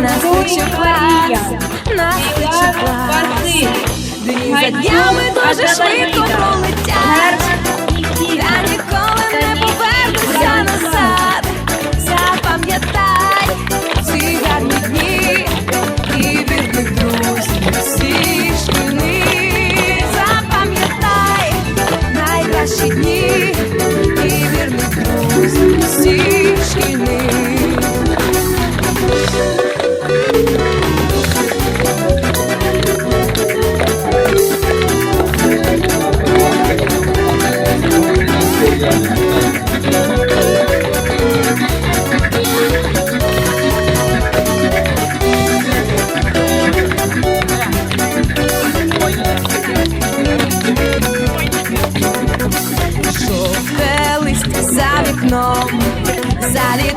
нас кличе клас, нас кличе клас. Дні за днями дуже швидко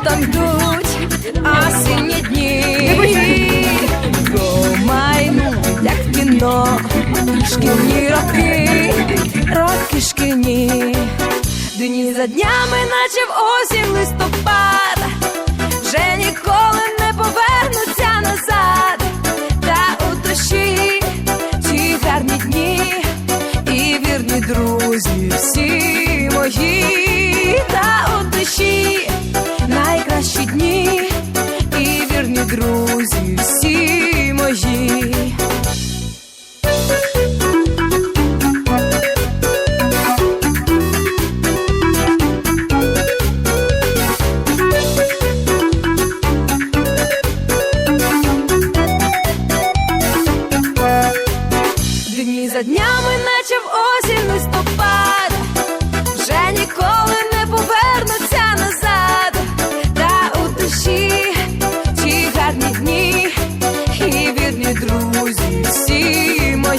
літом йдуть осінні дні. Промайнують, як в кіно, шкільні роки, роки шкільні. Дні за днями, наче в осінь листопад, вже ніколи не повернуться назад, та у душі ті гарні дні. І вірні друзі всі мої,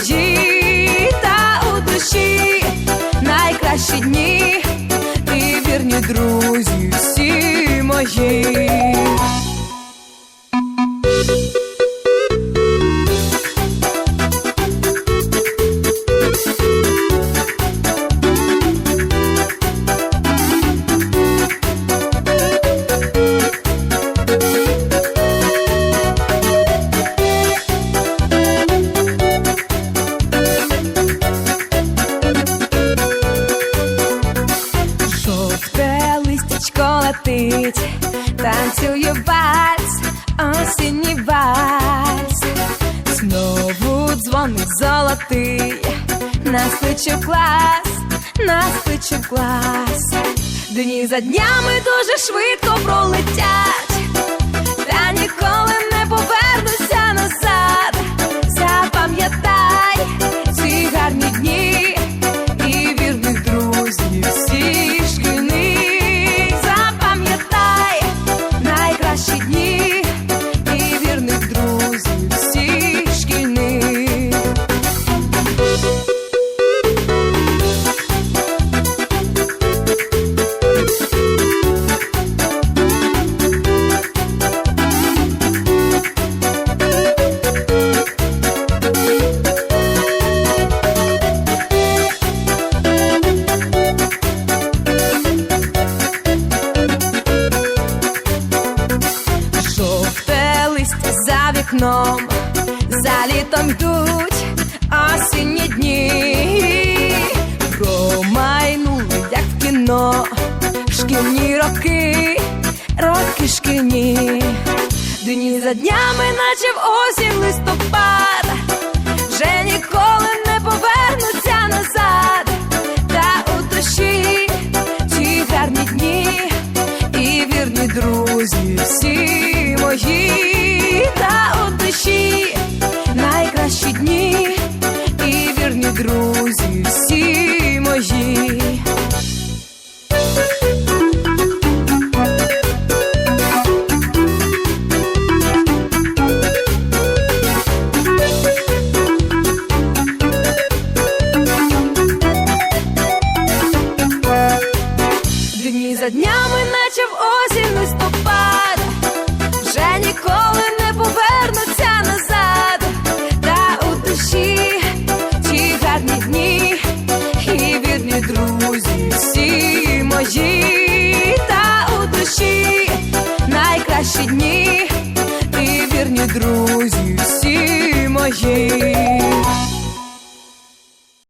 всі та у душі найкращі дні і вірні друзі всі мої. Летить, танцює вальс, осінній вальс. Знову дзвонить золотий, нас кличе в клас, нас кличе в клас. Дні за днями дуже швидко пролетять, вікном, за літом йдуть осінні дні, промайнують, як в кіно, шкільні роки, роки шкільні, дні за днями, наче в осінь листопад, вже ніколи не повернуться назад, та у душі ті гарні дні. І вірні друзі всі мої, та у душі найкращі дні і вірні друзі всі мої. Дні за днями, найкращі дні і вірні друзі всі мої.